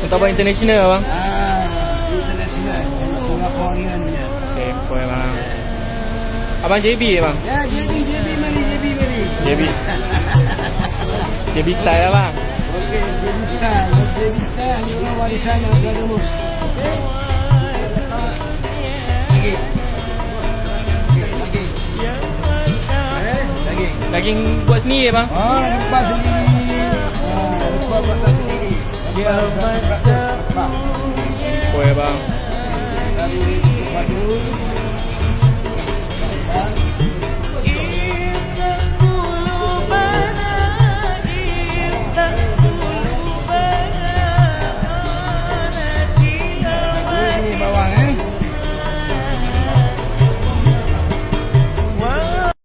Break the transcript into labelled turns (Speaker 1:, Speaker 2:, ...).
Speaker 1: Untuk apa international abang?
Speaker 2: Ah, international. Singaporean punya.
Speaker 1: Sempoi lah. Abang JB abang?
Speaker 2: Ya, JB, JB mari, JB mari.
Speaker 1: JB. JB style abang.
Speaker 2: Okay, JB style. JB style, you know what is I'm going
Speaker 1: Daging buat sendiri bang?
Speaker 2: Ah, lepas sendiri. Ah, lepas sendiri.
Speaker 1: Bang.
Speaker 2: Dari